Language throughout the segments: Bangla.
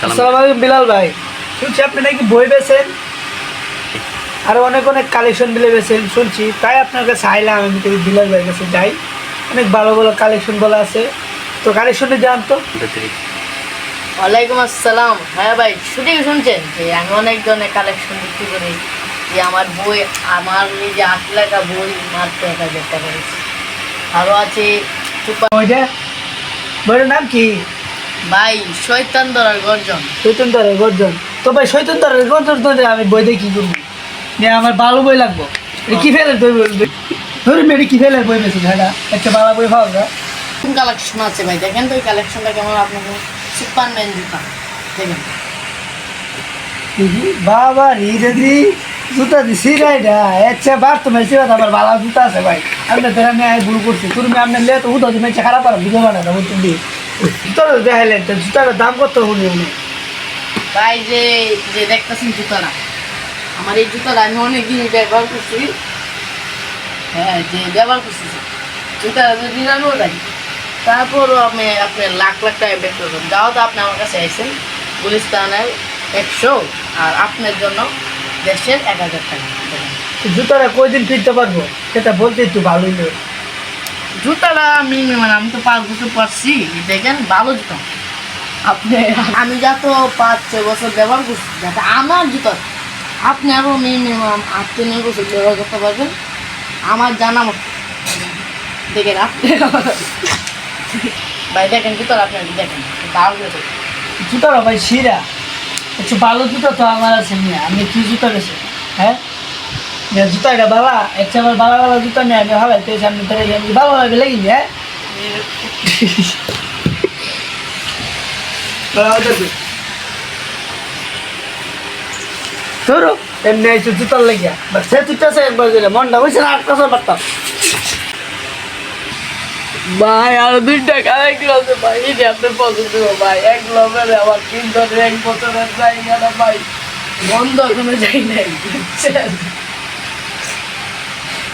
সালাম আসসালামু আলাইকুম বিলাল ভাই। শুনছি আপনি নাকি বই বেছেন আরও অনেক অনেক কালেকশন বিলে বেছেন শুনছি। তাই আপনার কাছে আইলাম আমি তো বিলাল ভাই কাছে যাই। অনেক ভালো ভালো কালেকশন বলা আছে। তো কালেকশনে যান তো। ওয়ালাইকুম আসসালাম। হ্যাঁ ভাই শুধু শুনছেন? যে আমি অনেক ধরনের কালেকশন বিক্রি করি। যে আমার বই আমার নিজে আট লেখা বই মাত্র এক হাজার টাকা আরও আছে সুপার ওইটা বইটার নাম কি? ভাই শৈতান ধরার গর্জন। শৈতন দরের গর্জন। তো ভাই শৈতন দরের গর্জন ধরে আমি বই দিয়ে কি করব? নিয়ে আমার ভালো বই লাগবো। কি ফেলের বই বলবে ধরুন মেয়েটি কি ফেলের বই বেছে ভাইটা একটা ভালো বই পাওয়া যায়। কোন কালেকশন আছে ভাই? দেখেন তো ওই কালেকশনটা কেমন আপনাকে সুপারম্যান জুতা। দেখেন। বাবা রে যদি জুতা দিছি না এটা আচ্ছা বার তো মেসি আমার ভালো জুতা আছে ভাই। আপনি তোর আমি ভুল করছি। তুমি আপনার লে তো উদা তুমি খারাপ পারো ভিডিও বানা দেবো তুমি জুতা তো দেখাইলেন তো জুতাটার দাম কত শুনি উনি ভাই যে যে দেখতেছেন জুতাটা আমার এই জুতাটা আমি অনেক দিন ব্যবহার করছি। হ্যাঁ যে ব্যবহার করছি জুতা যদি আমি ওটাই তারপরও আপনি আপনি লাখ লাখ টাকা বের করবেন যাও তো আপনি আমার কাছে আইসেন গুলিস্তানের একশো আর আপনার জন্য দেশের এক হাজার টাকা। জুতাটা কয়দিন ফিরতে পারব? সেটা বলতে একটু ভালোই লাগে জুতাটা মিনিমাম আমি তো পাঁচ বছর পরছি দেখেন ভালো জুতা। আপনি আমি যত পাঁচ ছয় বছর ব্যবহার করছি যাতে আমার জুতা আপনি আরও মিনিমাম আট তিন বছর ব্যবহার করতে পারবেন। আমার জানা মতো। দেখেন আপনি। ভাই দেখেন জুতার আপনি দেখেন দেখেন জুতাটা ভাই শিরা। একটু ভালো জুতা তো আমার আছে নিয়ে আমি কি জুতা গেছে হ্যাঁ? যে জুতা এটা বাবা একটা আমার বাবা বাবা জুতা নিয়ে আমি ভালো তো সামনে ধরে আমি বাবা ভাবে লাগি হ্যাঁ তোর এমনি আইসো জুতার লাগিয়া। বাট সে জুতা আছে একবার দিলে মনটা বুঝছে না আট বছর পারতাম ভাই আর দুইটা কালেকশন আছে ভাই এটা আপনার পছন্দ ভাই এক লবের আমার তিন ধরে এক বছরের জায়গাটা ভাই বন্ধ এখনও যাই নাই।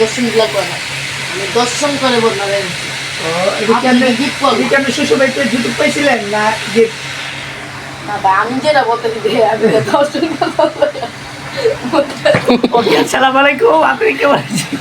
দর্শনগুলা করে না। আমি দর্শন করে? এটা আপনি শ্বশুর বাড়িতে জুতো পাইছিলেন না গিফট না ভাই আমি যেটা বলতে দিদি আমি দর্শন ওকে আসসালামু আলাইকুম আপনি কেমন আছেন?